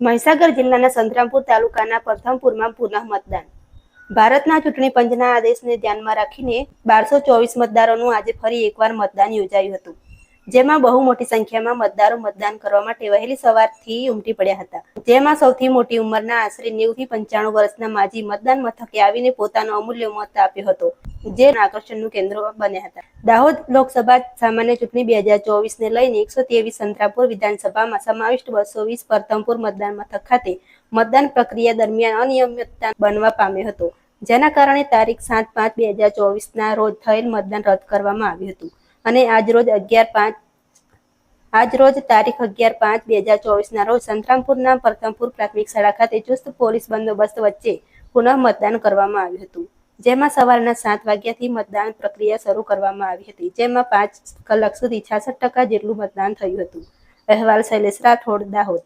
મહીસાગર જિલ્લાના સંતરામપુર તાલુકાના પ્રથમપુરમાં પુનઃ મતદાન. ભારતના ચૂંટણી પંચના આદેશને ધ્યાનમાં રાખીને બારસો ચોવીસ મતદારોનું આજે ફરી એકવાર મતદાન યોજાયું હતું, જેમાં બહુ મોટી સંખ્યામાં મતદારો મતદાન કરવા માટે વહેલી સવારથી ઉમટી પડ્યા હતા. જેમાં સૌથી મોટી ઉંમરના આશરે નેવું થી પંચાણું વર્ષના માજી મતદાન મથકે આવીને પોતાનો અમૂલ્ય મત આપ્યો હતો. જે આકર્ષણનું કેન્દ્ર બન્યા હતા. દાહોદ લોકસભા સામાન્ય ચૂંટણી બે હજાર ચોવીસ ને લઈને એકસો ત્રેવીસ સંતરાપુર વિધાનસભામાં સમાવિષ્ટ બસો વીસ પ્રથમપુર મતદાન મથક ખાતે મતદાન પ્રક્રિયા દરમિયાન અનિયમિતતા બનવા પામ્યો હતો. જેના કારણે તારીખ સાત પાંચ બે હજાર ચોવીસના રોજ થયેલ મતદાન રદ કરવામાં આવ્યું હતું. અને આજરોજ અગિયાર પાંચ આજરોજ તારીખ અગિયાર પાંચ બે હજાર ચોવીસના રોજ સંતરામપુરના પ્રથમપુર પ્રાથમિક શાળા ખાતે ચુસ્ત પોલીસ બંદોબસ્ત વચ્ચે પુનઃ મતદાન કરવામાં આવ્યું હતું. જેમાં સવારના સાત વાગ્યાથી મતદાન પ્રક્રિયા શરૂ કરવામાં આવી હતી, જેમાં પાંચ કલાક સુધી છાસઠ ટકા જેટલું મતદાન થયું હતું. અહેવાલ શૈલેષ રાઠોડ, દાહોદ.